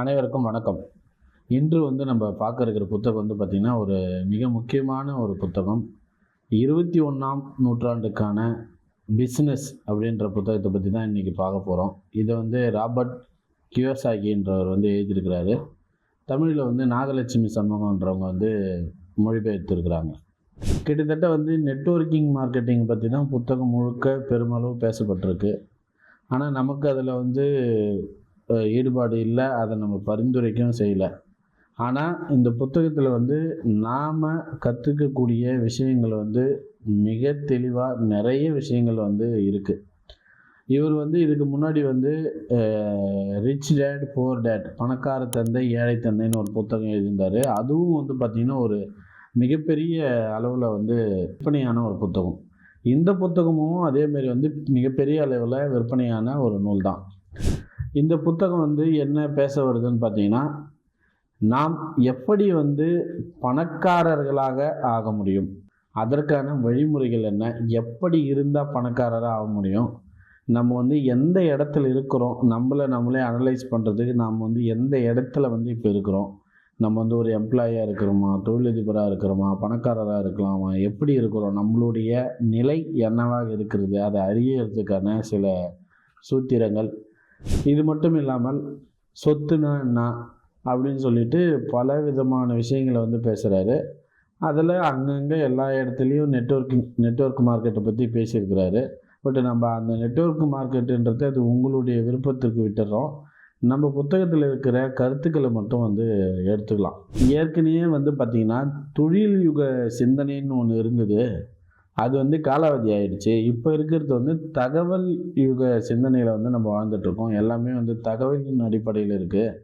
அனைவருக்கும் வணக்கம். இன்று வந்து நம்ம பார்க்க இருக்கிற புத்தகம் வந்து பார்த்திங்கன்னா ஒரு மிக முக்கியமான ஒரு புத்தகம். இருபத்தி ஒன்றாம் நூற்றாண்டுக்கான பிஸ்னஸ் அப்படின்ற புத்தகத்தை பற்றி தான் இன்றைக்கி பார்க்க போகிறோம் இதை வந்து ராபர்ட் கியோசாகின்றவர் வந்து எழுதியிருக்கிறாரு. தமிழில் வந்து நாகலட்சுமி சண்முகன்றவங்க வந்து மொழிபெயர்த்திருக்கிறாங்க. கிட்டத்தட்ட வந்து நெட்வொர்க்கிங் மார்க்கெட்டிங் பற்றி தான் புத்தகம் முழுக்க பெருமளவு பேசப்பட்டிருக்கு. ஆனால் நமக்கு அதில் வந்து ஈடுபாடு இல்லை அதை நம்ம பரிந்துரைக்கவும் செய்யலை. ஆனால் இந்த புத்தகத்தில் வந்து நாம் கற்றுக்கக்கூடிய விஷயங்கள் வந்து மிக தெளிவாக நிறைய விஷயங்கள் வந்து இருக்குது இவர் வந்து இதுக்கு முன்னாடி வந்து ரிச் டேட் புவர் டேட் பணக்கார தந்தை ஏழை தந்தைன்னு ஒரு புத்தகம் எழுதியிருந்தார். அதுவும் வந்து பார்த்திங்கன்னா ஒரு மிகப்பெரிய அளவில் வந்து விற்பனையான ஒரு புத்தகம். இந்த புத்தகமும் அதேமாரி வந்து மிகப்பெரிய அளவில் விற்பனையான ஒரு நூல் தான். இந்த புத்தகம் வந்து என்ன பேச வருதுன்னு பார்த்தீங்கன்னா நாம் எப்படி வந்து பணக்காரர்களாக ஆக முடியும்? அதற்கான வழிமுறைகள் என்ன? எப்படி இருந்தால் பணக்காரராக ஆக முடியும்? நம்ம வந்து எந்த இடத்துல இருக்கிறோம்? நம்மளை நம்மளே அனலைஸ் பண்ணுறதுக்கு நாம் வந்து எந்த இடத்துல வந்து இப்போ இருக்கிறோம்? நம்ம வந்து ஒரு எம்ப்ளாயாக இருக்கிறோமா? தொழிலதிபராக இருக்கிறோமா? பணக்காரராக இருக்கலாமா? எப்படி இருக்கிறோம்? நம்மளுடைய நிலை என்னவாக இருக்கிறது? அதை அறியறதுக்கான சில சூத்திரங்கள் இது மட்டும் இல்லாமல் சொத்துனா என்ன அப்படின்னு சொல்லிட்டு பல விதமான விஷயங்களை வந்து பேசுகிறாரு அதில் அங்கங்கே எல்லா இடத்துலையும் நெட்வொர்க்கிங் நெட்வொர்க் மார்க்கெட்டை பற்றி பேசியிருக்கிறாரு. பட் நம்ம அந்த நெட்வொர்க் மார்க்கெட்டுன்றது அது உங்களுடைய விருப்பத்திற்கு விட்டுறோம். நம்ம புத்தகத்தில் இருக்கிற கருத்துக்களை மட்டும் வந்து எடுத்துக்கலாம். ஏற்கனவே வந்து பார்த்திங்கன்னா தொழில் யுக சிந்தனைன்னு ஒன்று இருந்தது. அது வந்து காலாவதி ஆயிடுச்சு. இப்போ இருக்கிறது வந்து தகவல் யுக சிந்தனையில் வந்து நம்ம வாழ்ந்துட்டுருக்கோம். எல்லாமே வந்து தகவலின் அடிப்படையில் இருக்குது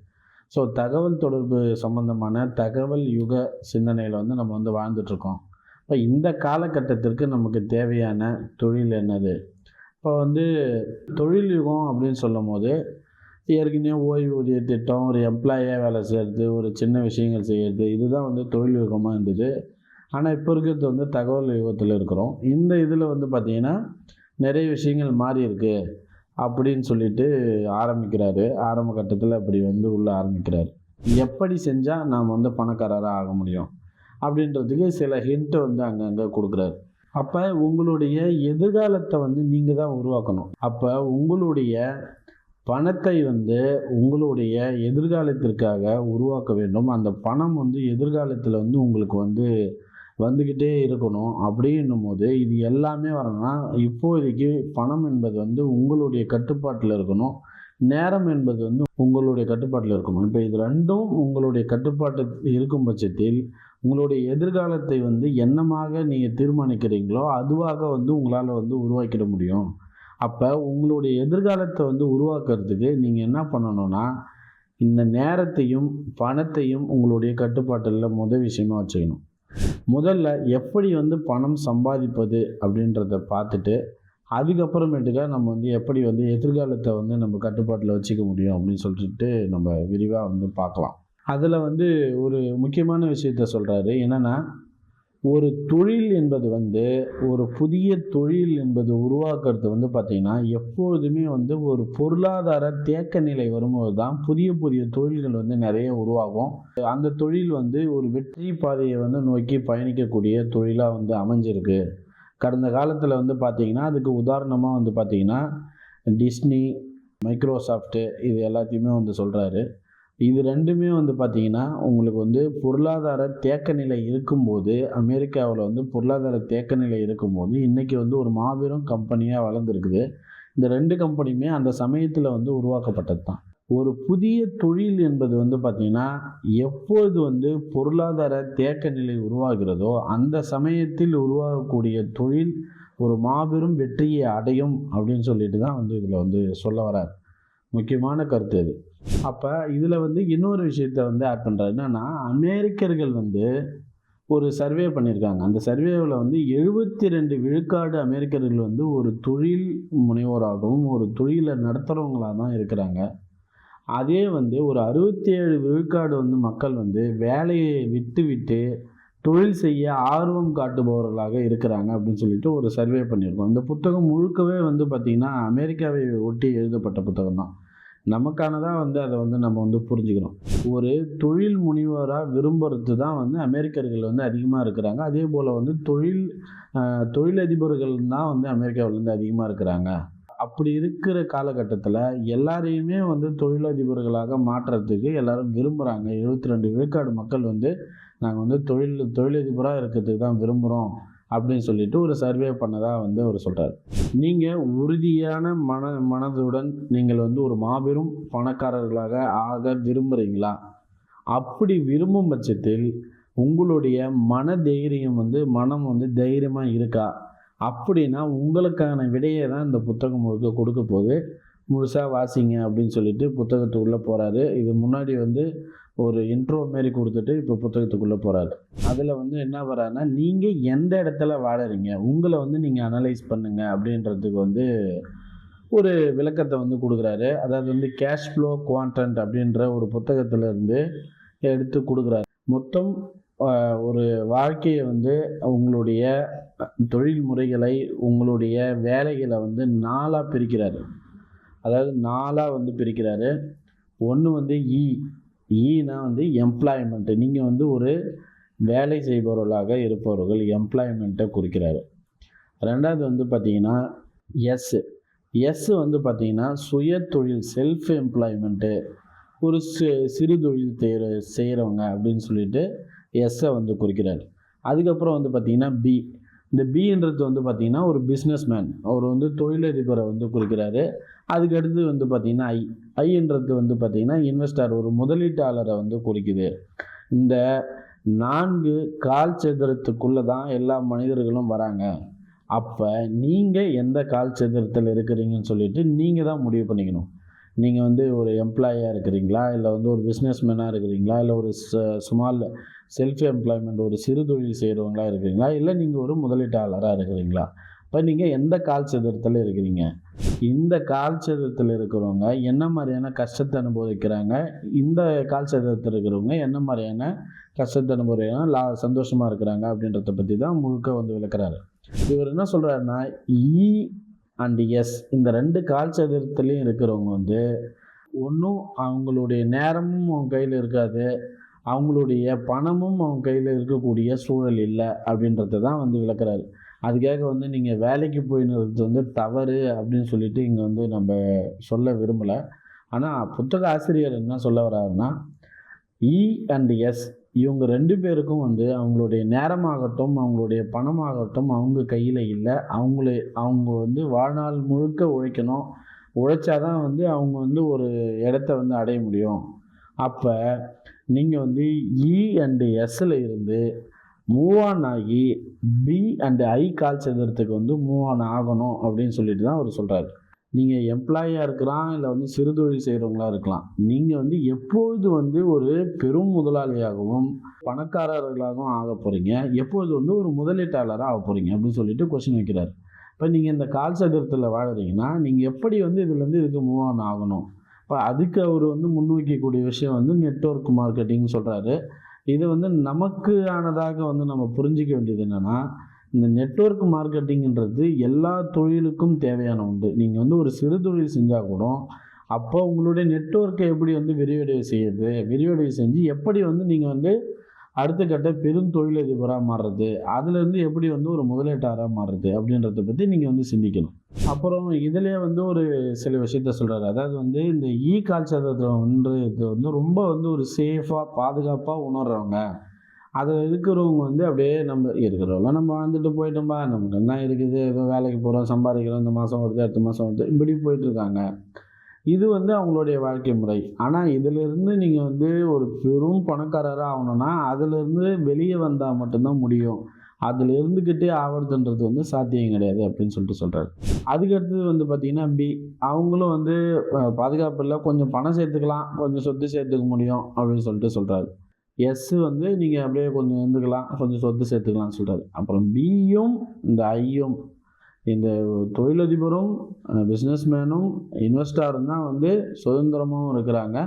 ஸோ தகவல் தொடர்பு சம்பந்தமான தகவல் யுக சிந்தனையில் வந்து நம்ம வந்து வாழ்ந்துட்டுருக்கோம். இப்போ இந்த காலகட்டத்திற்கு நமக்கு தேவையான தொழில் என்னது? இப்போ வந்து தொழில் யுகம் அப்படின்னு சொல்லும் போது ஏற்கனவே ஓய்வூதிய திட்டம் ஒரு எம்ப்ளாயாக வேலை செய்கிறது ஒரு சின்ன விஷயங்கள் செய்கிறது இதுதான் வந்து தொழில் யுகமாக இருந்தது. ஆனால் இப்போ இருக்கிறது வந்து தகவல் யுகத்தில் இருக்கிறோம். இந்த இதில் வந்து பார்த்திங்கன்னா நிறைய விஷயங்கள் மாறி இருக்கு அப்படின்னு சொல்லிட்டு ஆரம்பிக்கிறாரு. ஆரம்ப கட்டத்தில் அப்படி வந்து உள்ளே ஆரம்பிக்கிறாரு. எப்படி செஞ்சால் நாம் வந்து பணக்காரராக ஆக முடியும்? அப்படின்றதுக்கு சில ஹிண்ட்டை வந்து அங்கங்கே கொடுக்குறாரு. அப்போ உங்களுடைய எதிர்காலத்தை வந்து நீங்கள் தான் உருவாக்கணும். அப்போ உங்களுடைய பணத்தை வந்து உங்களுடைய எதிர்காலத்திற்காக உருவாக்க வேண்டும். அந்த பணம் வந்து எதிர்காலத்தில் வந்து உங்களுக்கு வந்து வந்துக்கிட்டே இருக்கணும் அப்படின்னும் போது இது எல்லாமே வரணும்னா இப்போதைக்கு பணம் என்பது வந்து உங்களுடைய கட்டுப்பாட்டில் இருக்கணும். நேரம் என்பது வந்து உங்களுடைய கட்டுப்பாட்டில் இருக்கணும். இப்போ இது ரெண்டும் உங்களுடைய கட்டுப்பாட்டு இருக்கும் பட்சத்தில் உங்களுடைய எதிர்காலத்தை வந்து என்னமாக நீங்கள் தீர்மானிக்கிறீங்களோ அதுவாக வந்து உங்களால் வந்து உருவாக்கிட முடியும். அப்போ உங்களுடைய எதிர்காலத்தை வந்து உருவாக்குறதுக்கு நீங்கள் என்ன பண்ணணும்னா இந்த நேரத்தையும் பணத்தையும் உங்களுடைய கட்டுப்பாட்டில் முதல் விஷயமா வச்சுக்கணும். முதல்ல எப்படி வந்து பணம் சம்பாதிப்பது அப்படின்றத பார்த்துட்டு அதுக்கப்புறமேட்டுக்கா நம்ம வந்து எப்படி வந்து எதிர்காலத்தை வந்து நம்ம கட்டுப்பாட்டில் வச்சுக்க முடியும் அப்படின்னு சொல்லிட்டு நம்ம விரிவாக வந்து பார்க்கலாம். அதில் வந்து ஒரு முக்கியமான விஷயத்த சொல்கிறாரு என்னென்னா ஒரு தொழில் என்பது வந்து ஒரு புதிய தொழில் என்பது உருவாக்குறது வந்து பார்த்திங்கன்னா எப்பொழுதுமே வந்து ஒரு பொருளாதார தேக்க நிலை வரும்போது தான் புதிய புதிய தொழில்கள் வந்து நிறைய உருவாகும். அந்த தொழில் வந்து ஒரு வெற்றி பாதையை வந்து நோக்கி பயணிக்கக்கூடிய தொழிலாக வந்து அமைஞ்சிருக்கு. கடந்த காலத்தில் வந்து பார்த்திங்கன்னா அதுக்கு உதாரணமாக வந்து பார்த்திங்கன்னா டிஸ்னி மைக்ரோசாஃப்ட்டு இது எல்லாத்தையுமே வந்து சொல்கிறாரு இது ரெண்டுமே வந்து பார்த்திங்கன்னா உங்களுக்கு வந்து பொருளாதார தேக்க நிலை இருக்கும்போது அமெரிக்காவில் வந்து பொருளாதார தேக்க நிலை இருக்கும்போது இன்றைக்கி வந்து ஒரு மாபெரும் கம்பெனியாக வளர்ந்துருக்குது. இந்த ரெண்டு கம்பெனியுமே அந்த சமயத்தில் வந்து உருவாக்கப்பட்டது தான் ஒரு புதிய தொழில் என்பது வந்து பார்த்திங்கன்னா எப்பொழுது வந்து பொருளாதார தேக்க நிலை உருவாகிறதோ அந்த சமயத்தில் உருவாகக்கூடிய தொழில் ஒரு மாபெரும் வெற்றியை அடையும் அப்படின்னு சொல்லிட்டு தான் வந்து இதில் வந்து சொல்ல வரார். முக்கியமான கருத்து அது அப்போ இதில் வந்து இன்னொரு விஷயத்த வந்து ஆட் பண்ணுறாரு என்னன்னா அமெரிக்கர்கள் வந்து ஒரு சர்வே பண்ணியிருக்காங்க. அந்த சர்வேவில் வந்து எழுபத்தி ரெண்டு விழுக்காடு அமெரிக்கர்கள் வந்து ஒரு தொழில் முனைவோராகவும் ஒரு தொழிலை நடத்துகிறவங்களாக தான் இருக்கிறாங்க. அதே வந்து ஒரு அறுபத்தி ஏழு விழுக்காடு வந்து மக்கள் வந்து வேலையை விட்டு விட்டு தொழில் செய்ய ஆர்வம் காட்டுபவர்களாக இருக்கிறாங்க அப்படின்னு சொல்லிட்டு ஒரு சர்வே பண்ணியிருக்கோம். இந்த புத்தகம் முழுக்கவே வந்து பார்த்திங்கன்னா அமெரிக்காவை ஒட்டி எழுதப்பட்ட புத்தகம் தான் நமக்கானதாக வந்து அதை வந்து நம்ம வந்து புரிஞ்சுக்கணும். ஒரு தொழில் முனைவராக விரும்புறது தான் வந்து அமெரிக்கர்கள் வந்து அதிகமாக இருக்கிறாங்க. அதே போல் வந்து தொழில் தொழிலதிபர்கள் தான் வந்து அமெரிக்காவில் வந்து அதிகமாக இருக்கிறாங்க. அப்படி இருக்கிற காலகட்டத்தில் எல்லாரையுமே வந்து தொழிலதிபர்களாக மாற்றுறதுக்கு எல்லாரும் விரும்புகிறாங்க எழுபத்தி ரெண்டு விழுக்காடு மக்கள் வந்து நாங்கள் வந்து தொழில் தொழிலதிபராக இருக்கிறதுக்கு தான் விரும்புகிறோம் அப்படின்னு சொல்லிட்டு ஒரு சர்வே பண்ணதாக வந்து அவர் சொல்கிறார் நீங்கள் உறுதியான மன மனதுடன் நீங்கள் வந்து ஒரு மாபெரும் பணக்காரர்களாக ஆக விரும்புகிறீங்களா அப்படி விரும்பும் பட்சத்தில் உங்களுடைய மன தைரியம் வந்து மனம் வந்து தைரியமாக இருக்கா? அப்படின்னா உங்களுக்கான விடையை தான் இந்த புத்தகம் முழுக்க கொடுக்க போகுது. முழுசாக வாசிங்க அப்படின்னு சொல்லிட்டு புத்தகத்துக்குள்ளே போகிறாரு இது முன்னாடி வந்து ஒரு இன்ட்ரோ மாரி கொடுத்துட்டு இப்போ புத்தகத்துக்குள்ளே போகிறாரு அதில் வந்து என்ன வரான்னா நீங்கள் எந்த இடத்துல வாழறீங்க? உங்களை வந்து நீங்கள் அனலைஸ் பண்ணுங்க அப்படின்றதுக்கு வந்து ஒரு விளக்கத்தை வந்து கொடுக்குறாரு. அதாவது வந்து கேஷ் ஃப்ளோ குவான்டன்ட் அப்படின்ற ஒரு புத்தகத்துல இருந்து எடுத்து கொடுக்குறாரு. மொத்தம் ஒரு வாழ்க்கையை வந்து உங்களுடைய தொழில் முறைகளை உங்களுடைய வேலைகளை வந்து நாளாக பிரிக்கிறாரு. அதாவது நாலாக வந்து பிரிக்கிறாரு. ஒன்று வந்து இ ஈனா வந்து எம்ப்ளாய்மெண்ட்டு நீங்கள் வந்து ஒரு வேலை செய்பவர்களாக இருப்பவர்கள் எம்ப்ளாய்மெண்ட்டை குறிக்கிறாரு. ரெண்டாவது வந்து பார்த்தீங்கன்னா எஸ் எஸ் வந்து பார்த்தீங்கன்னா சுய தொழில் செல்ஃப் எம்ப்ளாய்மெண்ட்டு ஒரு சி சிறு தொழில் செய்கிற செய்கிறவங்க அப்படின்னு சொல்லிட்டு எஸ்ஸை வந்து குறிக்கிறார். அதுக்கப்புறம் வந்து பார்த்தீங்கன்னா பி இந்த பின்றது வந்து பார்த்திங்கன்னா ஒரு பிஸ்னஸ் மேன் அவர் வந்து தொழிலதிபரை வந்து குறிக்கிறாரு. அதுக்கு அடுத்து வந்து பார்த்தீங்கன்னா ஐ ஐன்றது வந்து பார்த்திங்கன்னா இன்வெஸ்டர் ஒரு முதலீட்டாளரை வந்து குறிக்குது. இந்த நான்கு கால் சதுரத்துக்குள்ளே தான் எல்லா மனிதர்களும் வராங்க. அப்போ நீங்கள் எந்த கால் சதுரத்தில் இருக்கிறீங்கன்னு சொல்லிட்டு நீங்கள் தான் முடிவு பண்ணிக்கணும். நீங்கள் வந்து ஒரு எம்ப்ளாயாக இருக்கிறீங்களா? இல்லை வந்து ஒரு பிஸ்னஸ்மேனாக இருக்கிறீங்களா? இல்லை ஒரு ஸ்மால் செல்ஃப் எம்ப்ளாய்மெண்ட் ஒரு சிறு தொழில் செய்கிறவங்களா இருக்கிறீங்களா? இல்லை நீங்கள் ஒரு முதலீட்டாளராக இருக்கிறீங்களா? இப்போ நீங்கள் எந்த கால் சதுரத்தில் இருக்கிறீங்க? இந்த கால் சதுரத்தில் இருக்கிறவங்க என்ன மாதிரியான கஷ்டத்தை அனுபவிக்கிறாங்க? இந்த கால் சதுரத்தில் இருக்கிறவங்க என்ன மாதிரியான கஷ்டத்தை அனுபவிக்கிறாங்க? லா சந்தோஷமாக இருக்கிறாங்க அப்படின்றத பற்றி தான் முழுக்க வந்து விளக்குறாரு. இவர் என்ன சொல்கிறாருன்னா இ e அண்ட் எஸ் இந்த ரெண்டு கால் சதுரத்துலேயும் இருக்கிறவங்க வந்து ஒன்றும் அவங்களுடைய நேரமும் அவங்க கையில் இருக்காது. அவங்களுடைய பணமும் அவங்க கையில் இருக்கக்கூடிய சூழல் இல்லை அப்படின்றத தான் வந்து விளக்குறாரு. அதுக்காக வந்து நீங்கள் வேலைக்கு போயின்னு வந்து தவறு அப்படின்னு சொல்லிட்டு இங்கே வந்து நம்ம சொல்ல விரும்பலை. ஆனால் புத்தக ஆசிரியர் என்ன சொல்ல வர்றாருன்னா இ e அண்ட் எஸ் இவங்க ரெண்டு பேருக்கும் வந்து அவங்களுடைய நேரமாகட்டும் அவங்களுடைய பணமாகட்டும் அவங்க கையில் இல்லை. அவங்களே அவங்க வந்து வாழ்நாள் முழுக்க உழைக்கணும். உழைச்சாதான் வந்து அவங்க வந்து ஒரு இடத்த வந்து அடைய முடியும். அப்போ நீங்கள் வந்து இ அண்டு எஸ்ஸில் இருந்து மூவ் ஆன் ஆகி பி அண்டு ஐ கால் சதுரத்துக்கு வந்து மூவ் ஆன் ஆகணும் அப்படின்னு சொல்லிட்டு தான் அவர் சொல்கிறாரு நீங்கள் எம்ப்ளாயாக இருக்கலாம் இல்லை வந்து சிறுதொழில் செய்கிறவங்களா இருக்கலாம். நீங்கள் வந்து எப்பொழுது வந்து ஒரு பெரும் முதலாளியாகவும் பணக்காரர்களாகவும் ஆக போகிறீங்க எப்பொழுது வந்து ஒரு முதலீட்டாளராக ஆக போகிறீங்க அப்படின்னு சொல்லிட்டு கொஸ்டின் வைக்கிறார். இப்போ நீங்கள் இந்த கால் சதுரத்தில் வாழறீங்கன்னா நீங்கள் எப்படி வந்து இதுலேருந்து இதுக்கு மூவ் ஆன் ஆகணும்? இப்போ அதுக்கு அவர் வந்து முன்வைக்கக்கூடிய விஷயம் வந்து நெட்வொர்க் மார்க்கெட்டிங்னு சொல்கிறாரு இது வந்து நமக்கு ஆனதாக வந்து நம்ம புரிஞ்சிக்க வேண்டியது என்னென்னா இந்த நெட்வொர்க் மார்க்கெட்டிங்கிறது எல்லா தொழிலுக்கும் தேவையான உண்டு. நீங்கள் வந்து ஒரு சிறு தொழில் செஞ்சால் கூட அப்போ உங்களுடைய நெட்ஒர்க்கை எப்படி வந்து விரிவடை செய்யுது? விரிவடைவு செஞ்சு எப்படி வந்து நீங்கள் வந்து அடுத்த கட்ட பெரும் தொழிலதிபராக மாறுறது. அதுலேருந்து எப்படி வந்து ஒரு முதலீட்டாராக மாறுறது அப்படின்றத பற்றி நீங்கள் வந்து சிந்திக்கணும். அப்புறம் இதிலே வந்து ஒரு சில விஷயத்த சொல்கிறாரு அதாவது வந்து இந்த இ கால்சாதத்தில் வந்து இது வந்து ரொம்ப வந்து ஒரு சேஃபாக பாதுகாப்பாக உணர்றவங்க. அதில் இருக்கிறவங்க வந்து அப்படியே நம்ம இருக்கிறவங்க நம்ம வாழ்ந்துட்டு போயிட்டோம்பா நமக்கு என்ன இருக்குது? ஏதோ வேலைக்கு போகிறோம் சம்பாதிக்கிறோம் இந்த மாதம் வருது அடுத்த மாதம் வருது இப்படி போயிட்டுருக்காங்க இது வந்து அவங்களுடைய வாழ்க்கை முறை. ஆனால் இதிலிருந்து நீங்கள் வந்து ஒரு பெரும் பணக்காரராக ஆகணும்னா அதிலிருந்து வெளியே வந்தால் மட்டும்தான் முடியும். அதில் இருந்துக்கிட்டே ஆவறதுன்றது வந்து சாத்தியம் கிடையாது அப்படின்னு சொல்லிட்டு சொல்கிறாரு அதுக்கடுத்தது வந்து பார்த்திங்கன்னா பி அவங்களும் வந்து பாதுகாப்பு இல்லை கொஞ்சம் பணம் சேர்த்துக்கலாம் கொஞ்சம் சொத்து சேர்த்துக்க முடியும் அப்படின்னு சொல்லிட்டு சொல்கிறாரு எஸ் வந்து நீங்கள் அப்படியே கொஞ்சம் இருந்துக்கலாம் கொஞ்சம் சொத்து சேர்த்துக்கலாம்னு சொல்கிறாரு அப்புறம் பியும் இந்த ஐயும் இந்த தொழிலதிபரும் பிஸ்னஸ்மேனும் இன்வெஸ்டாரும் தான் வந்து சுதந்திரமாகவும் இருக்கிறாங்க.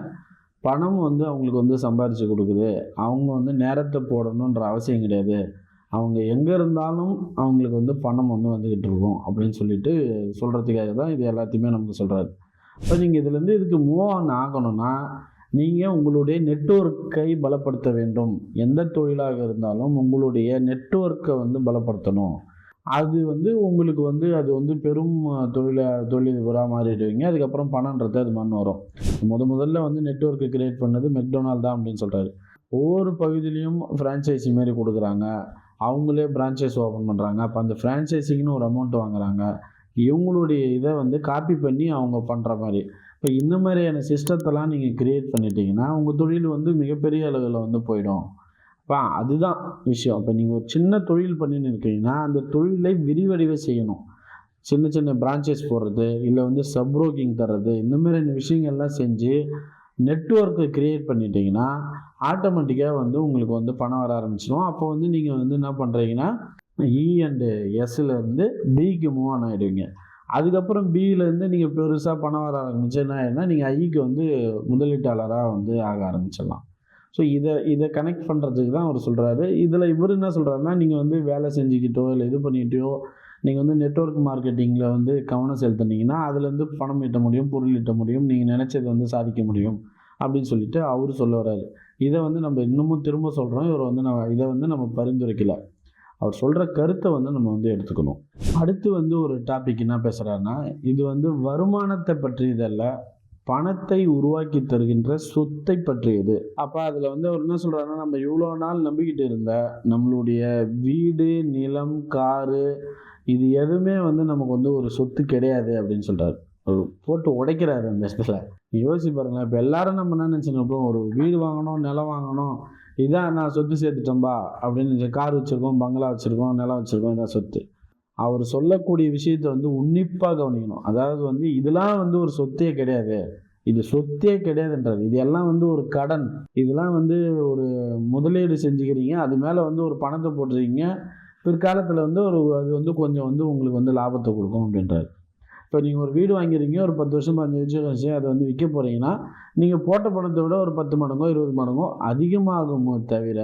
பணம் வந்து அவங்களுக்கு வந்து சம்பாரித்து கொடுக்குது. அவங்க வந்து நேரத்தை போடணுன்ற அவசியம் கிடையாது. அவங்க எங்கே இருந்தாலும் அவங்களுக்கு வந்து பணம் வந்து வந்துக்கிட்டு இருக்கும் அப்படின்னு சொல்லிட்டு சொல்கிறதுக்காக தான் இது எல்லாத்தையுமே நமக்கு சொல்கிறாரு இப்போ நீங்கள் இதுலேருந்து இதுக்கு மூவ் ஆன் ஆகணும்னா நீங்கள் உங்களுடைய நெட்வொர்க்கை பலப்படுத்த வேண்டும். எந்த தொழிலாக இருந்தாலும் உங்களுடைய நெட்வொர்க்கை வந்து பலப்படுத்தணும். அது வந்து உங்களுக்கு வந்து அது வந்து பெரும் தொழில தொழிலதிபராக மாறிடுவீங்க. அதுக்கப்புறம் பணன்றது அது மண் வரும். முத முதல்ல வந்து நெட்ஒர்க்கு கிரியேட் பண்ணது மெக்டொனால்ட் தான் அப்படின்னு சொல்கிறாரு ஒவ்வொரு பகுதியிலையும் ஃப்ரான்ச்சைசி மாரி கொடுக்குறாங்க. அவங்களே பிரான்ச்சைஸ் ஓப்பன் பண்ணுறாங்க அப்போ அந்த ஃப்ரான்ச்சைசிக்குன்னு ஒரு அமௌண்ட் வாங்குறாங்க. இவங்களுடைய இதை வந்து காப்பி பண்ணி அவங்க பண்ணுற மாதிரி. இப்போ இந்த மாதிரியான சிஸ்டத்தெல்லாம் நீங்கள் கிரியேட் பண்ணிட்டீங்கன்னா உங்கள் தொழில் வந்து மிகப்பெரிய அளவில் வந்து போயிடும். இப்போ அதுதான் விஷயம். இப்போ நீங்கள் ஒரு சின்ன தொழில் பண்ணின்னு இருக்கீங்கன்னா அந்த தொழிலை விரிவடைவை செய்யணும். சின்ன சின்ன பிரான்ச்சஸ் போடுறது இல்லை வந்து சப்ரோக்கிங் தர்றது இந்த மாதிரியான விஷயங்கள்லாம் செஞ்சு நெட்ஒர்க்கை க்ரியேட் பண்ணிட்டீங்கன்னா ஆட்டோமேட்டிக்காக வந்து உங்களுக்கு வந்து பணம் வர ஆரம்பிச்சிடும். அப்போ வந்து நீங்கள் வந்து என்ன பண்ணுறீங்கன்னா e இ அண்டு எஸ்லேருந்து பிக்கு மூவ் ஆன் ஆகிடுவீங்க அதுக்கப்புறம் பியிலேருந்து நீங்கள் பெருசாக பணம் வர ஆரம்பிச்சு என்ன ஆயிடும்னா நீங்கள் ஐக்கு வந்து முதலீட்டாளராக வந்து ஆக ஆரம்பிச்சிடலாம். ஸோ இதை இதை கனெக்ட் பண்ணுறதுக்கு தான் அவர் சொல்கிறாரு இதில் இவர் என்ன சொல்கிறாருன்னா நீங்கள் வந்து வேலை செஞ்சுக்கிட்டோ இல்லை இது பண்ணிக்கிட்டோ நீங்கள் வந்து நெட்ஒர்க் மார்க்கெட்டிங்கில் வந்து கவனம் செலுத்துனீங்கன்னா அதுலேருந்து பணம் ஈட்ட முடியும் பொருள் ஈட்ட முடியும் நீங்கள் நினச்சதை வந்து சாதிக்க முடியும் அப்படின்னு சொல்லிட்டு அவர் சொல்ல வர்றாரு. இதை வந்து நம்ம இன்னமும் திரும்ப சொல்கிறோம் இவர் வந்து நம்ம இதை வந்து நம்ம பரிந்துரைக்கல. அவர் சொல்கிற கருத்தை வந்து நம்ம வந்து எடுத்துக்கணும். அடுத்து வந்து ஒரு டாபிக் என்ன பேசுகிறாருன்னா இது வந்து வருமானத்தை பற்றியதல்ல பணத்தை உருவாக்கி தருகின்ற சொத்தை பற்றியது. அப்போ அதில் வந்து அவர் என்ன சொல்கிறாருன்னா நம்ம இவ்வளோ நாள் நம்பிக்கிட்டு இருந்த நம்மளுடைய வீடு நிலம் காரு இது எதுவுமே வந்து நமக்கு வந்து ஒரு சொத்து கிடையாது அப்படின்னு சொல்கிறாரு போட்டு உடைக்கிறாரு அந்த இடத்துல. யோசிச்சு பாருங்களேன் இப்போ எல்லாரும் நம்ம என்ன நினச்சிருப்போம்? ஒரு வீடு வாங்கணும் நிலம் வாங்கணும் இதான் நான் சொத்து சேர்த்துட்டோம்பா அப்படின்னு கார் வச்சுருக்கோம் பங்களா வச்சுருக்கோம் நிலம் வச்சுருக்கோம் இதான் சொத்து. அவர் சொல்லக்கூடிய விஷயத்தை வந்து உன்னிப்பாக கவனிக்கணும். அதாவது வந்து இதெல்லாம் வந்து ஒரு சொத்தே கிடையாது. இது சொத்தே கிடையாதுன்றது இது எல்லாம் வந்து ஒரு கடன். இதெல்லாம் வந்து ஒரு முதலீடு செஞ்சுக்கிறீங்க. அது மேலே வந்து ஒரு பணத்தை போட்டுறீங்க பிற்காலத்தில் வந்து ஒரு அது வந்து கொஞ்சம் வந்து உங்களுக்கு வந்து லாபத்தை கொடுக்கும் அப்படின்றாரு. இப்போ நீங்கள் ஒரு வீடு வாங்கிறீங்க ஒரு பத்து வருஷம் பதினஞ்சு வருஷம் கழிச்சு அதை வந்து விற்க போகிறீங்கன்னா நீங்கள் போட்ட பணத்தை விட ஒரு பத்து மடங்கோ இருபது மடங்கோ அதிகமாகுமோ தவிர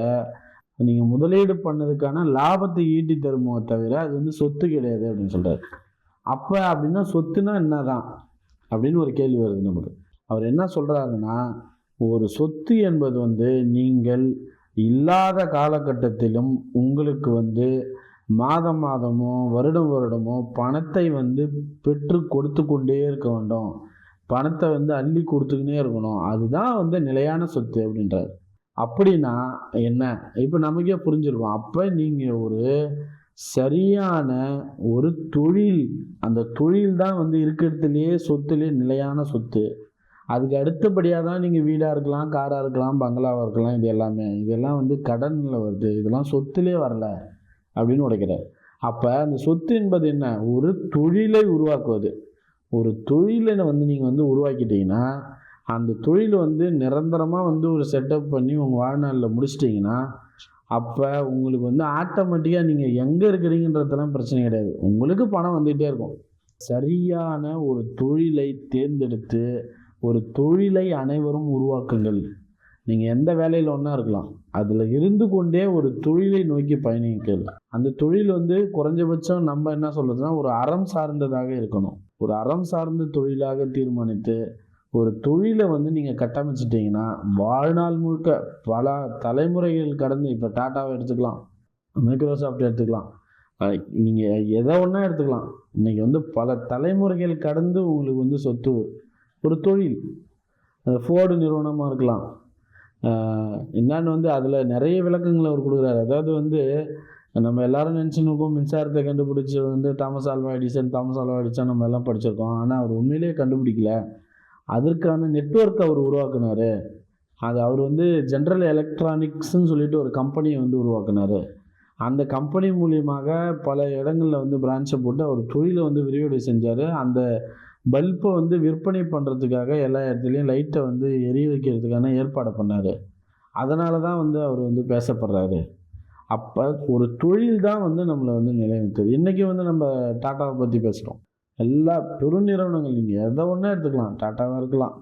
நீங்கள் முதலீடு பண்ணதுக்கான லாபத்தை ஈட்டி தருமோ தவிர அது வந்து சொத்து கிடையாது அப்படின்னு சொல்கிறார் அப்போ அப்படின்னா சொத்துனா என்னதான்? அப்படின்னு ஒரு கேள்வி வருது நமக்கு. அவர் என்ன சொல்கிறாருன்னா ஒரு சொத்து என்பது வந்து நீங்கள் இல்லாத காலகட்டத்திலும் உங்களுக்கு வந்து மாதம் மாதமோ வருடம் வருடமோ பணத்தை வந்து பெற்று கொடுத்து கொண்டே இருக்க வேண்டும். பணத்தை வந்து அள்ளி கொடுத்துக்கினே இருக்கணும். அதுதான் வந்து நிலையான சொத்து அப்படின்றார். அப்படின்னா என்ன? இப்போ நமக்கே புரிஞ்சிருக்கும். அப்போ நீங்கள் ஒரு சரியான ஒரு தொழில் அந்த தொழில் தான் வந்து இருக்கிறதுலையே சொத்துலேயே நிலையான சொத்து. அதுக்கு அடுத்தபடியாக தான் நீங்கள் வீடாக இருக்கலாம் காராக இருக்கலாம் பங்களாவாக இருக்கலாம் இது எல்லாமே. இதெல்லாம் வந்து கடனில் வருது. இதெல்லாம் சொத்துலேயே வரல அப்படின்னு உடைக்கிறார். அப்போ அந்த சொத்து என்பது என்ன? ஒரு தொழிலை உருவாக்குவது. ஒரு தொழிலை வந்து நீங்கள் வந்து உருவாக்கிட்டீங்கன்னா அந்த தொழில் வந்து நிரந்தரமாக வந்து ஒரு செட்டப் பண்ணி உங்கள் வாழ்நாளில் முடிச்சிட்டிங்கன்னா அப்போ உங்களுக்கு வந்து ஆட்டோமேட்டிக்காக நீங்கள் எங்கே இருக்கிறீங்கன்றதெல்லாம் பிரச்சனை கிடையாது. உங்களுக்கு பணம் வந்துகிட்டே இருக்கும். சரியான ஒரு தொழிலை தேர்ந்தெடுத்து ஒரு தொழிலை அனைவரும் உருவாக்குங்கள். நீங்கள் எந்த வேலையில் ஒன்றா இருக்கலாம். அதில் இருந்து கொண்டே ஒரு தொழிலை நோக்கி பயணிங்கள். அந்த தொழில் வந்து குறைஞ்சபட்சம் நம்ம என்ன சொல்கிறதுனா ஒரு அறம் சார்ந்ததாக இருக்கணும். ஒரு அறம் சார்ந்த தொழிலாக தீர்மானித்து ஒரு தொழிலை வந்து நீங்கள் கட்டமைச்சிட்டிங்கன்னா வாழ்நாள் முழுக்க பல தலைமுறைகள் கடந்து இப்போ டாட்டாவை எடுத்துக்கலாம் மைக்ரோசாஃப்ட் எடுத்துக்கலாம். நீங்கள் எதை ஒன்றா எடுத்துக்கலாம். இன்றைக்கி வந்து பல தலைமுறைகள் கடந்து உங்களுக்கு வந்து சொத்து ஒரு தொழில். ஃபோர்டு நிறுவனமாக இருக்கலாம். என்னன்னு வந்து அதில் நிறைய விளக்கங்களை அவர் கொடுக்குறாரு. அதாவது வந்து நம்ம எல்லாரும் நினச்சின்னு மின்சாரத்தை கண்டுபிடிச்சி வந்து Thomas Alva Edison Thomas Alva Edison நம்ம எல்லாம் படிச்சிருக்கோம். ஆனால் அவர் உண்மையிலேயே கண்டுபிடிக்கல. அதற்கான நெட்ஒர்க் அவர் உருவாக்குனார். அது அவர் வந்து ஜென்ரல் எலக்ட்ரானிக்ஸ்ன்னு சொல்லிட்டு ஒரு கம்பெனியை வந்து உருவாக்குனார். அந்த கம்பெனி மூலியமாக பல இடங்களில் வந்து பிரான்ச்சை போட்டு அவர் தொழிலை வந்து விரிவடை செஞ்சார். அந்த பல்பை வந்து விற்பனை பண்ணுறதுக்காக எல்லா இடத்துலையும் லைட்டை வந்து எரிய வைக்கிறதுக்கான ஏற்பாடு பண்ணார். அதனால தான் வந்து அவர் வந்து பேசப்படுறாரு. அப்போ ஒரு தொழில் தான் வந்து நம்மளை வந்து நிலைநிறுத்துது. இன்றைக்கி வந்து நம்ம டாட்டாவை பற்றி பேசுகிறோம் எல்லா பெருநிறுவனங்கள் நீங்கள் எதை ஒன்றா எடுத்துக்கலாம். டாட்டாவாக இருக்கலாம்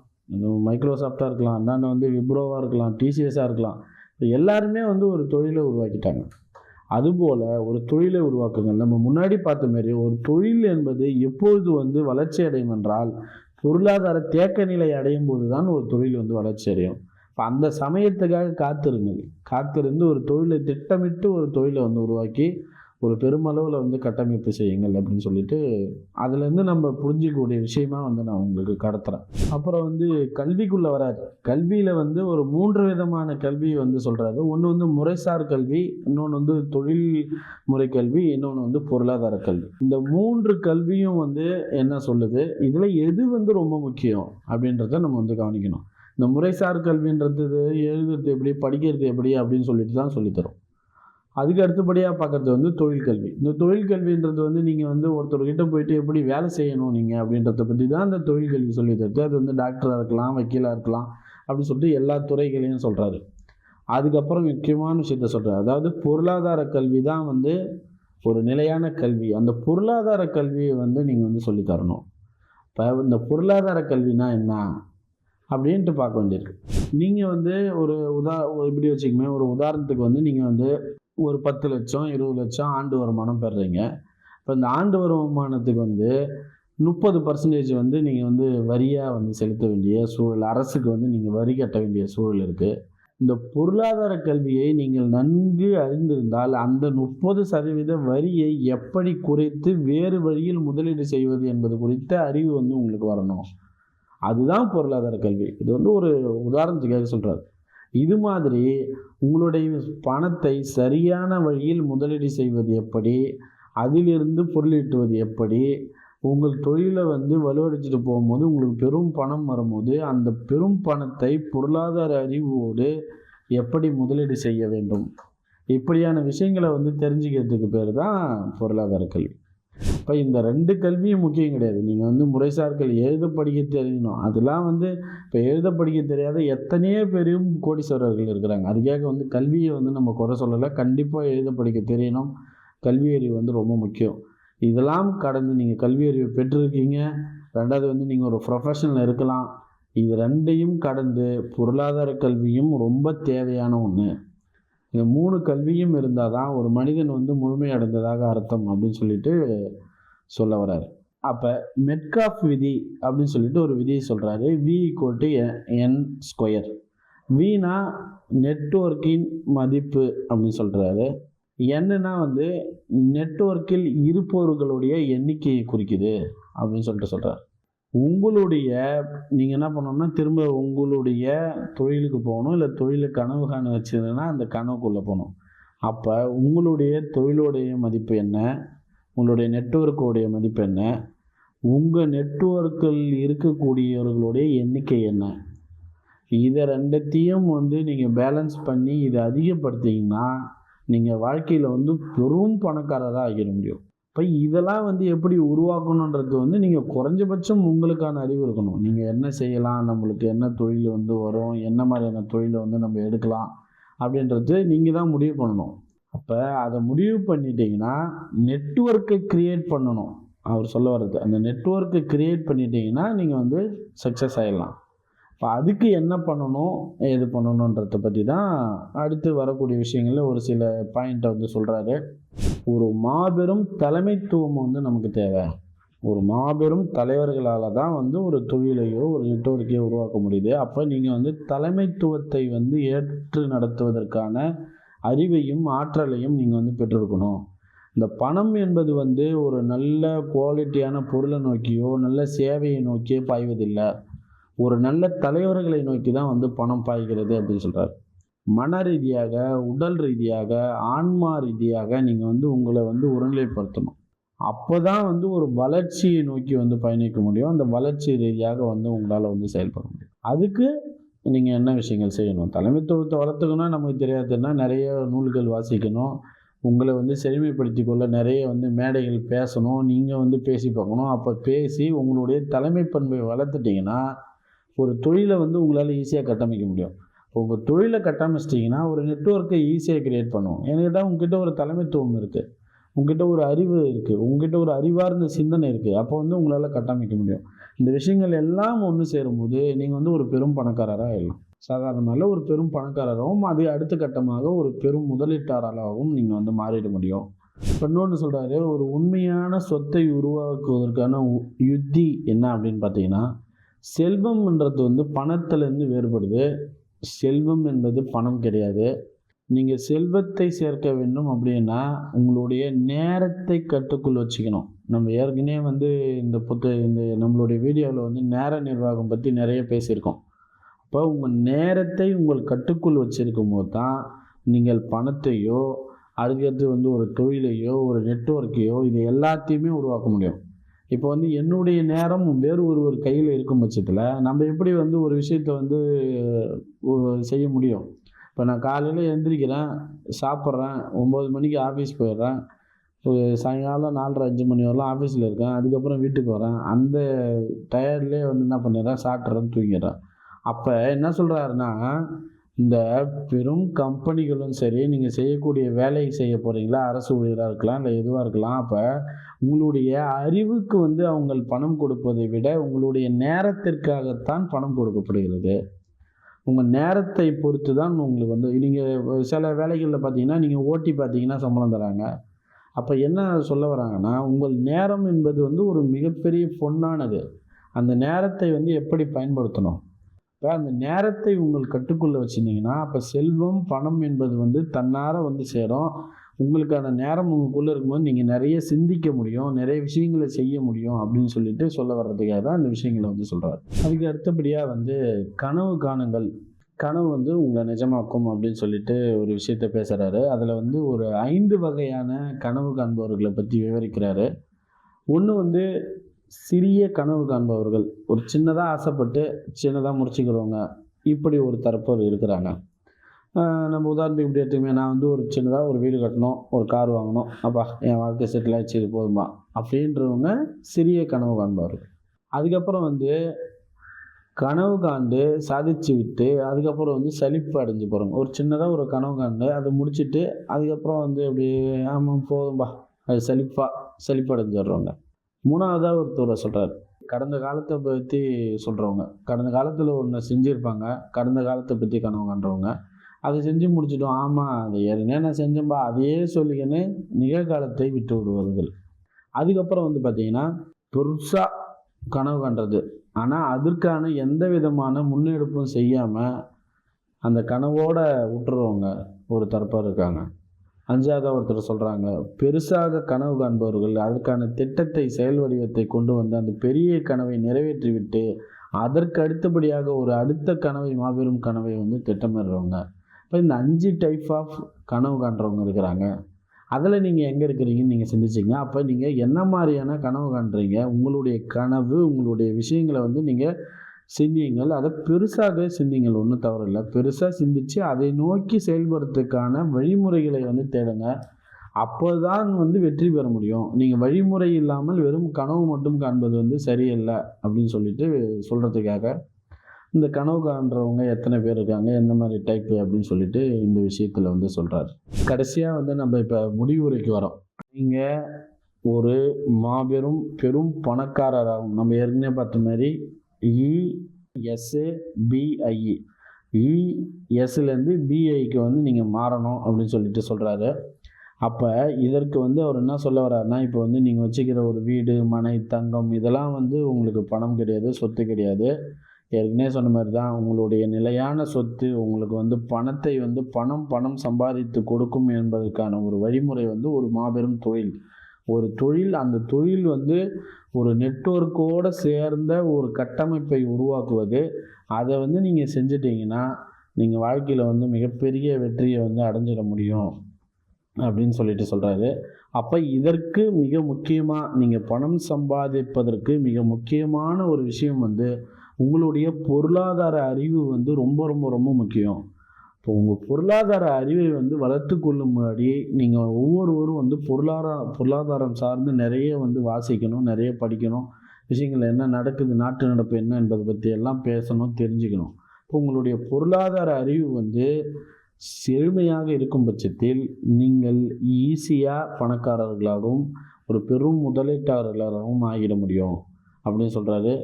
மைக்ரோசாஃப்டாக இருக்கலாம் அந்தாண்ட வந்து விப்ரோவாக இருக்கலாம் டிசிஎஸாக இருக்கலாம். எல்லாருமே வந்து ஒரு தொழிலை உருவாக்கிட்டாங்க. அதுபோல் ஒரு தொழிலை உருவாக்குங்கள். நம்ம முன்னாடி பார்த்த மாரி ஒரு தொழில் என்பது எப்பொழுது வந்து வளர்ச்சி அடையும் என்றால் பொருளாதார தேக்க நிலை அடையும் போது தான் ஒரு தொழில் வந்து வளர்ச்சி அடையும். இப்போ அந்த சமயத்துக்காக காத்திருங்கள். காத்திருந்து ஒரு தொழிலை திட்டமிட்டு ஒரு தொழிலை வந்து உருவாக்கி ஒரு பெருமளவில் வந்து கட்டமைப்பு செய்யுங்கள் அப்படின்னு சொல்லிட்டு அதுலேருந்து நம்ம புரிஞ்சிக்கக்கூடிய விஷயமா வந்து நான் உங்களுக்கு கடத்துகிறேன் அப்புறம் வந்து கல்விக்குள்ளே வராது. கல்வியில் வந்து ஒரு மூன்று விதமான கல்வி வந்து சொல்கிறாரு ஒன்று வந்து முறைசார் கல்வி இன்னொன்று வந்து தொழில் முறை கல்வி இன்னொன்று வந்து பொருளாதார கல்வி. இந்த மூன்று கல்வியும் வந்து என்ன சொல்லுது? இதில் எது வந்து ரொம்ப முக்கியம் அப்படின்றத நம்ம வந்து கவனிக்கணும். இந்த முறைசார் கல்வின்றது எழுதுறது எப்படி படிக்கிறது எப்படி அப்படின்னு சொல்லிட்டு தான் சொல்லித்தரும். அதுக்கு அடுத்தபடியாக பார்க்குறது வந்து தொழிற்கல்வி இந்த தொழிற்கல்வின்றது வந்து நீங்கள் வந்து ஒருத்தர்கிட்ட போயிட்டு எப்படி வேலை செய்யணும் நீங்கள் அப்படின்றத பற்றி தான் அந்த தொழிற்கல்வி சொல்லி தருது. அது வந்து டாக்டராக இருக்கலாம் வக்கீலாக இருக்கலாம் அப்படின்னு சொல்லிட்டு எல்லா துறைகளையும் சொல்கிறாரு அதுக்கப்புறம் முக்கியமான விஷயத்த சொல்கிறார் அதாவது பொருளாதார கல்வி தான் வந்து ஒரு நிலையான கல்வி. அந்த பொருளாதார கல்வியை வந்து நீங்கள் வந்து சொல்லி தரணும். இப்போ இந்த பொருளாதார கல்வினா என்ன அப்படின்ட்டு பார்க்க வேண்டியிருக்கு. நீங்கள் வந்து ஒரு உதா இப்படி வச்சுக்கோமே ஒரு உதாரணத்துக்கு வந்து நீங்கள் வந்து ஒரு பத்து லட்சம் இருபது லட்சம் ஆண்டு வருமானம் பெறுறீங்க. இப்போ இந்த ஆண்டு வருமானத்துக்கு வந்து முப்பது பர்சன்டேஜ் வந்து நீங்கள் வந்து வரியாக வந்து செலுத்த வேண்டிய சூழல் அரசுக்கு வந்து நீங்கள் வரி கட்ட வேண்டிய சூழல் இருக்குது இந்த பொருளாதார கல்வியை நீங்கள் நன்கு அறிந்திருந்தால் அந்த முப்பது சதவீத வரியை எப்படி குறைத்து வேறு வழியில் முதலீடு செய்வது என்பது குறித்த அறிவு வந்து உங்களுக்கு வரணும். அதுதான் பொருளாதார கல்வி. இது வந்து ஒரு உதாரணத்துக்காக சொல்கிறார் இது மாதிரி உங்களுடைய பணத்தை சரியான வழியில் முதலீடு செய்வது எப்படி? அதிலிருந்து பொருளீட்டுவது எப்படி? உங்கள் தொழிலை வந்து வலுவடைச்சிட்டு போகும்போது உங்களுக்கு பெரும் பணம் வரும்போது அந்த பெரும் பணத்தை பொருளாதார அறிவோடு எப்படி முதலீடு செய்ய வேண்டும்? இப்படியான விஷயங்களை வந்து தெரிஞ்சுக்கிறதுக்கு பேர் தான் பொருளாதார கல்வி. இப்போ இந்த ரெண்டு கல்வியும் முக்கியம் கிடையாது. நீங்கள் வந்து முறைசார் கல்வி எழுத படிக்க தெரியணும் அதெல்லாம் வந்து இப்போ எழுத படிக்க தெரியாத எத்தனையோ பேரும் கோடீஸ்வரர்கள் இருக்கிறாங்க. அதுக்காக வந்து கல்வியை வந்து நம்ம குறை சொல்லலை. கண்டிப்பாக எழுத படிக்க தெரியணும். கல்வி அறிவு வந்து ரொம்ப முக்கியம். இதெல்லாம் கடந்து நீங்கள் கல்வி அறிவு பெற்றிருக்கீங்க. ரெண்டாவது வந்து நீங்கள் ஒரு ப்ரொஃபஷனில் இருக்கலாம். இது ரெண்டையும் கடந்து பொருளாதார கல்வியும் ரொம்ப தேவையான ஒன்று இந்த மூணு கல்வியும் இருந்தால் தான் ஒரு மனிதன் வந்து முழுமையடைந்ததாக அர்த்தம் அப்படின்னு சொல்லிட்டு சொல்ல வர்றாரு. அப்போ மெட்காஃப் விதி அப்படின்னு சொல்லிட்டு ஒரு விதியை சொல்கிறாரு V equal to N square வினா நெட்ஒர்க்கின் மதிப்பு அப்படின்னு சொல்கிறாரு என்னன்னா வந்து நெட்ஒர்க்கில் இருப்பவர்களுடைய எண்ணிக்கையை குறிக்குது அப்படின்னு சொல்லிட்டு சொல்கிறார் உங்களுடைய நீங்கள் என்ன பண்ணணும்னா திரும்ப உங்களுடைய தொழிலுக்கு போகணும். இல்லை தொழிலுக்கு கனவு காண வச்சதுன்னா அந்த கனவுக்குள்ளே போகணும். அப்போ உங்களுடைய தொழிலுடைய மதிப்பு என்ன? உங்களுடைய நெட்ஒர்க்குடைய மதிப்பு என்ன? உங்கள் நெட்ஒர்க்கில் இருக்கக்கூடியவர்களுடைய எண்ணிக்கை என்ன? இதை ரெண்டத்தையும் வந்து நீங்கள் பேலன்ஸ் பண்ணி இதை அதிகப்படுத்திங்கன்னா நீங்கள் வாழ்க்கையில் வந்து பெரும் பணக்காரராக ஆகிட முடியும். இப்போ இதெல்லாம் வந்து எப்படி உருவாக்கணுன்றது வந்து நீங்கள் குறைஞ்சபட்சம் உங்களுக்கான அறிவு இருக்கணும். நீங்கள் என்ன செய்யலாம்? நம்மளுக்கு என்ன தொழில் வந்து வரும்? என்ன மாதிரியான தொழிலை வந்து நம்ம எடுக்கலாம்? அப்படின்றது நீங்கள் தான் முடிவு பண்ணணும். அப்போ அதை முடிவு பண்ணிட்டீங்கன்னா நெட்ஒர்க்கை க்ரியேட் பண்ணணும். அவர் சொல்ல வர்றது அந்த நெட்ஒர்க்கை க்ரியேட் பண்ணிட்டீங்கன்னா நீங்கள் வந்து சக்ஸஸ் ஆகிடலாம் இப்போ அதுக்கு என்ன பண்ணணும் எது பண்ணணுன்றதை பற்றி தான் அடுத்து வரக்கூடிய விஷயங்களில் ஒரு சில பாயிண்ட்டை வந்து சொல்கிறாரு ஒரு மாபெரும் தலைமைத்துவம் வந்து நமக்கு தேவை. ஒரு மாபெரும் தலைவர்களால் தான் வந்து ஒரு தொழிலையோ ஒரு நெட்ஒர்க்கையோ உருவாக்க முடியுது. அப்போ நீங்கள் வந்து தலைமைத்துவத்தை வந்து ஏற்று நடத்துவதற்கான அறிவையும் ஆற்றலையும் நீங்கள் வந்து பெற்றிருக்கணும். இந்த பணம் என்பது வந்து ஒரு நல்ல குவாலிட்டியான பொருளை நோக்கியோ நல்ல சேவையை நோக்கியோ பாய்வதில்லை. ஒரு நல்ல தலைவர்களை நோக்கி தான் வந்து பணம் பாய்கிறது அப்படின்னு சொல்கிறார் மன ரீதியாக உடல் ரீதியாக ஆன்மா ரீதியாக நீங்கள் வந்து உங்களை வந்து ஒருநிலைப்படுத்தணும். அப்போ தான் வந்து ஒரு வளர்ச்சியை நோக்கி வந்து பயணிக்க முடியும். அந்த வளர்ச்சி ரீதியாக வந்து உங்களால் வந்து செயல்பட முடியும். அதுக்கு நீங்கள் என்ன விஷயங்கள் செய்யணும்? தலைமைத்துவத்தை வளர்த்துக்கணும்னா நமக்கு தெரியாதுன்னா நிறைய நூல்கள் வாசிக்கணும். உங்களை வந்து செழுமைப்படுத்தி கொள்ள நிறைய வந்து மேடைகள் பேசணும். நீங்கள் வந்து பேசி பார்க்கணும். அப்போ பேசி உங்களுடைய தலைமை பண்பை வளர்த்துட்டிங்கன்னா ஒரு தொழிலை வந்து உங்களால் ஈஸியாக கட்டமைக்க முடியும். உங்கள் தொழிலை கட்டமைச்சிட்டிங்கன்னா ஒரு நெட்ஒர்க்கை ஈஸியாக க்ரியேட் பண்ணுவோம் ஏன்னா உங்ககிட்ட ஒரு தலைமைத்துவம் இருக்குது உங்ககிட்ட ஒரு அறிவு இருக்குது உங்ககிட்ட ஒரு அறிவார்ந்த சிந்தனை இருக்குது அப்போ வந்து உங்களால் கட்டமைக்க முடியும். இந்த விஷயங்கள் எல்லாம் ஒன்று சேரும்போது நீங்கள் வந்து ஒரு பெரும் பணக்காரராக ஆயிடலாம். சாதாரணமாக ஒரு பெரும் பணக்காரராகவும் அது அடுத்த கட்டமாக ஒரு பெரும் முதலீட்டாளராகவும் நீங்கள் வந்து மாறிட முடியும். இப்போ இன்னொன்று சொல்கிறாரு ஒரு உண்மையான சொத்தை உருவாக்குவதற்கான உ- யுத்தி என்ன அப்படின்னு பார்த்தீங்கன்னா செல்வம்ன்றது வந்து பணத்திலேருந்து வேறுபடுது. செல்வம் என்பது பணம் கிடையாது. நீங்கள் செல்வத்தை சேர்க்க வேண்டும் அப்படின்னா உங்களுடைய நேரத்தை கட்டுக்குள் வச்சுக்கணும். நம்ம ஏற்கனவே வந்து இந்த புத்த இந்த நம்மளுடைய வீடியோவில் வந்து நேர நிர்வாகம் பற்றி நிறைய பேசியிருக்கோம். அப்போ உங்கள் நேரத்தை உங்கள் கட்டுக்குள் வச்சிருக்கும் போது தான் நீங்கள் பணத்தையோ அதுக்கடுத்து வந்து ஒரு தொழிலையோ ஒரு நெட்வொர்க்கையோ இது எல்லாத்தையுமே உருவாக்க முடியும். இப்போ வந்து என்னுடைய நேரம் வேறு ஒருவர் கையில் இருக்கும் பட்சத்தில் நம்ம எப்படி வந்து ஒரு விஷயத்தை வந்து செய்ய முடியும்? இப்போ நான் காலையில் எழுந்திரிக்கிறேன் சாப்பிட்றேன் ஒம்பது மணிக்கு ஆஃபீஸ் போயிடுறேன் ஒரு சாயங்காலம் நாலரை அஞ்சு மணி வரலாம் ஆஃபீஸில் இருக்கேன் அதுக்கப்புறம் வீட்டுக்கு வரேன் அந்த டயர்ட்லேயே வந்து என்ன பண்ணிடுறேன் சாப்பிட்றேன் தூங்கிடுறேன். அப்போ என்ன சொல்கிறாருன்னா இந்த பெரும் கம்பெனிகளும் சரி நீங்கள் செய்யக்கூடிய வேலையை செய்ய போகிறீங்களா அரசு ஊழியராக இருக்கலாம் இல்லை எதுவாக இருக்கலாம். அப்போ உங்களுடைய அறிவுக்கு வந்து அவங்க பணம் கொடுப்பதை விட உங்களுடைய நேரத்திற்காகத்தான் பணம் கொடுக்கப்படுகிறது. உங்கள் நேரத்தை பொறுத்து தான் உங்களுக்கு வந்து நீங்கள் சில வேலைகளில் பார்த்தீங்கன்னா நீங்கள் ஓட்டி பார்த்தீங்கன்னா சம்பளம் தராங்க. அப்போ என்ன சொல்ல வராங்கன்னா உங்கள் நேரம் என்பது வந்து ஒரு மிகப்பெரிய பொன்னானது. அந்த நேரத்தை வந்து எப்படி பயன்படுத்தணும்? இப்போ அந்த நேரத்தை உங்கள் கட்டுக்குள்ளே வச்சுருந்தீங்கன்னா அப்போ செல்வம் பணம் என்பது வந்து தன்னார வந்து சேரும். உங்களுக்கான நேரம் உங்களுக்குள்ளே இருக்கும்போது நீங்கள் நிறைய சிந்திக்க முடியும் நிறைய விஷயங்களை செய்ய முடியும் அப்படின்னு சொல்லிட்டு சொல்ல வர்றதுக்காக தான் இந்த விஷயங்களை வந்து சொல்கிறார் அதுக்கு அடுத்தபடியாக வந்து கனவு காணுங்கள். கனவு வந்து உங்களை நிஜமாக்கும் அப்படின்னு சொல்லிட்டு ஒரு விஷயத்த பேசுகிறாரு அதில் வந்து ஒரு ஐந்து வகையான கனவு காண்பவர்களை பற்றி விவரிக்கிறாரு. ஒன்று வந்து சிறிய கனவு காண்பவர்கள் ஒரு சின்னதாக ஆசைப்பட்டு சின்னதாக முடிச்சுக்கிறவங்க இப்படி ஒரு தரப்பர் இருக்கிறாங்க. நம்ம உதாரணத்துக்கு இப்படி எடுத்துக்கமே நான் வந்து ஒரு சின்னதாக ஒரு வீடு கட்டணும் ஒரு கார் வாங்கணும் அப்பா என் வாழ்க்கை செட்டில் ஆகிடுச்சு இது போதுமா? அப்படின்றவங்க சிறிய கனவு காண்பவர்கள். அதுக்கப்புறம் வந்து கனவு காண்டு சாதிச்சு விட்டு அதுக்கப்புறம் வந்து சலிப்பு அடைஞ்சு போகிறோங்க ஒரு சின்னதாக ஒரு கனவு காண்டு அதை முடிச்சுட்டு அதுக்கப்புறம் வந்து அப்படி ஆமாம் போதும்பா அது சலிப்பாக சலிப்பு அடைஞ்சிடுறவங்க மூணாவதாக ஒருத்தரை சொல்கிறார் கடந்த காலத்தை பற்றி சொல்கிறவங்க கடந்த காலத்தில் ஒன்று செஞ்சுருப்பாங்க. கடந்த காலத்தை பற்றி கனவு காண்றவங்க அதை செஞ்சு முடிச்சிட்டோம். ஆமாம் அதை ஏற்கனவே நான் செஞ்சேன்பா அதையே சொல்லிக்கின்னு நிகழ்காலத்தை விட்டு விடுவார்கள். அதுக்கப்புறம் வந்து பார்த்திங்கன்னா பெருசாக கனவு காண்றது ஆனால் அதற்கான எந்த விதமான முன்னெடுப்பும் செய்யாமல் அந்த கனவோட விட்டுறவங்க ஒரு தரப்பாக இருக்காங்க. அஞ்சாவது ஒருத்தர் சொல்கிறாங்க பெருசாக கனவு காண்பவர்கள் அதற்கான திட்டத்தை செயல் வடிவத்தை கொண்டு வந்து அந்த பெரிய கனவை நிறைவேற்றிவிட்டு அதற்கு அடுத்தபடியாக ஒரு அடுத்த கனவை மாபெரும் கனவை வந்து திட்டமிடுறவங்க. இப்போ இந்த அஞ்சு டைப் ஆஃப் கனவு காண்றவங்க இருக்கிறாங்க. அதில் நீங்கள் எங்கே இருக்கிறீங்கன்னு நீங்கள் சிந்திச்சிங்க. அப்போ நீங்கள் என்ன மாதிரியான கனவு காண்றீங்க? உங்களுடைய கனவு உங்களுடைய விஷயங்களை வந்து நீங்கள் சிந்தியுங்கள். அதை பெருசாகவே சிந்திங்கள் ஒன்றும் தவறில்லை பெருசாக சிந்தித்து அதை நோக்கி செயல்படுறதுக்கான வழிமுறைகளை வந்து தேடுங்க. அப்போ தான் வந்து வெற்றி பெற முடியும். நீங்கள் வழிமுறை இல்லாமல் வெறும் கனவு மட்டும் காண்பது வந்து சரியில்லை அப்படின்னு சொல்லிட்டு சொல்கிறதுக்காக இந்த கனவு காண்றவங்க எத்தனை பேர் இருக்காங்க எந்த மாதிரி டைப்பு அப்படின்னு சொல்லிட்டு இந்த விஷயத்தில் வந்து சொல்கிறார் கடைசியாக வந்து நம்ம இப்போ முடிவுரைக்கு வரோம். நீங்கள் ஒரு மாபெரும் பெரும் பணக்காரராகும் நம்ம ஏற்கனவே பார்த்த மாதிரி இஎஸ்ஏ பிஐஇ இஎஸ்லேருந்து பிஐக்கு வந்து நீங்கள் மாறணும் அப்படின்னு சொல்லிட்டு சொல்கிறாரு அப்போ இதற்கு வந்து அவர் என்ன சொல்ல வர்றாருன்னா இப்போ வந்து நீங்கள் வச்சுக்கிற ஒரு வீடு மனை தங்கம் இதெல்லாம் வந்து உங்களுக்கு பணம் கிடையாது சொத்து கிடையாது. ஏற்கனவே சொன்ன மாதிரி தான் உங்களுடைய நிலையான சொத்து உங்களுக்கு வந்து பணத்தை வந்து பணம் பணம் சம்பாதித்து கொடுக்கும் என்பதற்கான ஒரு வழிமுறை வந்து ஒரு மாபெரும் தொழில். ஒரு தொழில் அந்த தொழில் வந்து ஒரு நெட்ஒர்க்கோடு சேர்ந்த ஒரு கட்டமைப்பை உருவாக்குவது. அதை வந்து நீங்கள் செஞ்சிட்டிங்கன்னா நீங்கள் வாழ்க்கையில் வந்து மிகப்பெரிய வெற்றியை வந்து அடைஞ்சிட முடியும் அப்படின்னு சொல்லிட்டு சொல்கிறாரு அப்போ இதற்கு மிக முக்கியமாக நீங்கள் பணம் சம்பாதிப்பதற்கு மிக முக்கியமான ஒரு விஷயம் வந்து உங்களுடைய பொருளாதார அறிவு வந்து ரொம்ப ரொம்ப ரொம்ப முக்கியம். இப்போ உங்கள் பொருளாதார அறிவை வந்து வளர்த்து கொள்ளும் முன்னாடி நீங்கள் ஒவ்வொருவரும் வந்து பொருளாதார பொருளாதாரம் சார்ந்து நிறைய வந்து வாசிக்கணும் நிறைய படிக்கணும். விஷயங்கள் என்ன நடக்குது நாட்டு நடப்பு என்ன என்பதை பற்றி எல்லாம் பேசணும் தெரிஞ்சுக்கணும். இப்போ உங்களுடைய பொருளாதார அறிவு வந்து செழுமையாக இருக்கும் பட்சத்தில் நீங்கள் ஈஸியாக பணக்காரர்களாகவும் ஒரு பெரும் முதலீட்டாளர்களாகவும் ஆகிட முடியும். அப்படின்னு சொல்கிறாரு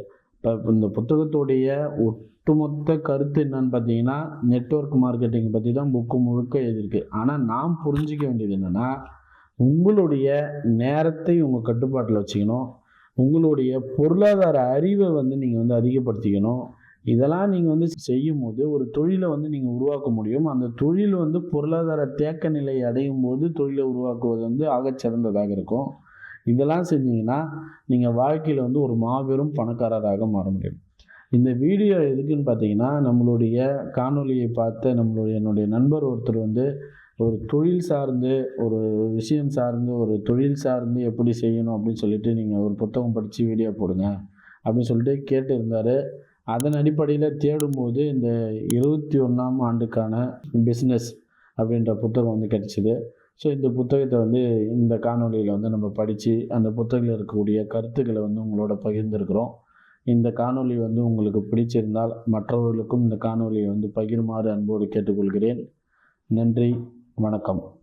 இப்போ இந்த புத்தகத்துடைய ஒட்டுமொத்த கருத்து என்னன்னு பார்த்தீங்கன்னா நெட்வொர்க் மார்க்கெட்டிங் பற்றி தான் புக்கு முழுக்க எழுதியிருக்கு. ஆனால் நாம் புரிஞ்சிக்க வேண்டியது என்னென்னா உங்களுடைய நேரத்தை உங்கள் கட்டுப்பாட்டில் வச்சுக்கணும். உங்களுடைய பொருளாதார அறிவை வந்து நீங்கள் வந்து அதிகப்படுத்திக்கணும். இதெல்லாம் நீங்கள் வந்து செய்யும் போது ஒரு தொழிலை வந்து நீங்கள் உருவாக்க முடியும். அந்த தொழில் வந்து பொருளாதார தேக்க நிலை அடையும் போது தொழிலை உருவாக்குவது வந்து ஆகச்சிறந்ததாக இருக்கும். இதெல்லாம் செஞ்சீங்கன்னா நீங்கள் வாழ்க்கையில் வந்து ஒரு மாபெரும் பணக்காரராக மாற முடியும். இந்த வீடியோ எதுக்குன்னு பார்த்தீங்கன்னா நம்மளுடைய காணொளியை பார்த்த நம்மளுடைய என்னுடைய நண்பர் ஒருத்தர் வந்து ஒரு தொழில் சார்ந்து ஒரு விஷயம் சார்ந்து ஒரு தொழில் சார்ந்து எப்படி செய்யணும் அப்படின்னு சொல்லிட்டு நீங்கள் ஒரு புத்தகம் படித்து வீடியோ போடுங்க அப்படின்னு சொல்லிட்டு கேட்டு இருந்தார். அதன் அடிப்படையில் தேடும்போது இந்த இருபத்தி ஒன்றாம் ஆண்டுக்கான பிஸ்னஸ் அப்படின்ற புத்தகம் வந்து கிடச்சிது. ஸோ இந்த புத்தகத்தை வந்து இந்த காணொளியில் வந்து நம்ம படித்து அந்த புத்தகத்தில் இருக்கக்கூடிய கருத்துக்களை வந்து உங்களோட பகிர்ந்துருக்குறோம். இந்த காணொளி வந்து உங்களுக்கு பிடிச்சிருந்தால் மற்றவர்களுக்கும் இந்த காணொளியை வந்து பகிருமாறு அன்போடு கேட்டுக்கொள்கிறேன். நன்றி வணக்கம்.